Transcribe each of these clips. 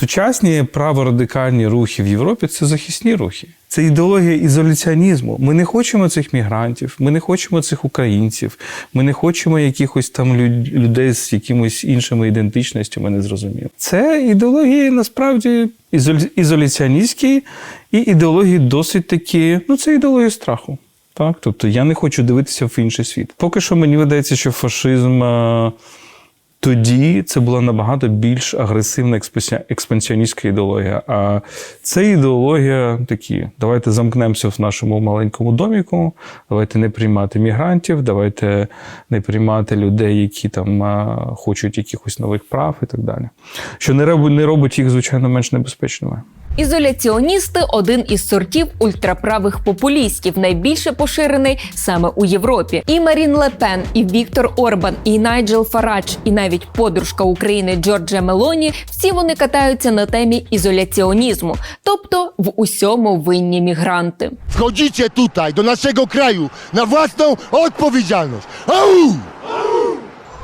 Сучасні праворадикальні рухи в Європі це захисні рухи. Це ідеологія ізоляціонізму. Ми не хочемо цих мігрантів, ми не хочемо цих українців, ми не хочемо якихось там люд- людей з якимось іншими ідентичностями, незрозуміло. Це ідеології насправді ізоляціоністські і ідеології досить такі, ну це ідеологія страху. Так, тобто я не хочу дивитися в інший світ. Поки що мені видається, що фашизм е, тоді це була набагато більш агресивна експансі- експансіоністська ідеологія. А це ідеологія такі: давайте замкнемося в нашому маленькому доміку, давайте не приймати мігрантів, давайте не приймати людей, які там хочуть якихось нових прав і так далі. Що не робить їх, звичайно, менш небезпечними. Ізоляціоністи один із сортів ультраправих популістів, найбільше поширений саме у Європі. І Марін Ле Пен, і Віктор Орбан, і Найджел Фарадж, і навіть подружка України Джорджа Мелоні. Всі вони катаються на темі ізоляціонізму, тобто в усьому винні мігранти. Wchodzicie tutaj, do naszego kraju, na własną odpowiedzialność. Au!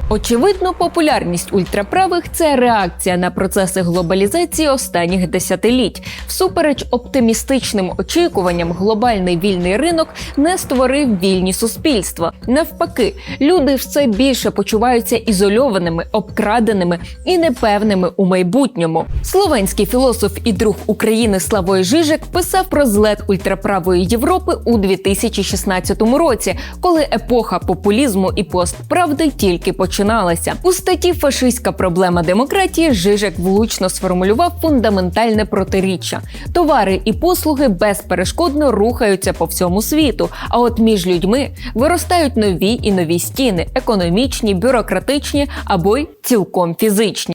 Очевидно, популярність ультраправих це реакція на процеси глобалізації останніх десятиліть. Всупереч оптимістичним очікуванням, глобальний вільний ринок не створив вільні суспільства. Навпаки, люди все більше почуваються ізольованими, обкраденими і непевними у майбутньому. Словенський філософ і друг України Славой Жижик писав про злет ультраправої Європи у 2016 році, коли епоха популізму і постправди тільки починалася. У статті Фашистська проблема демократії Жижик влучно сформулював фундаментальне протиріччя. Товари і послуги безперешкодно рухаються по всьому світу. А от між людьми виростають нові і нові стіни економічні, бюрократичні або й цілком фізичні.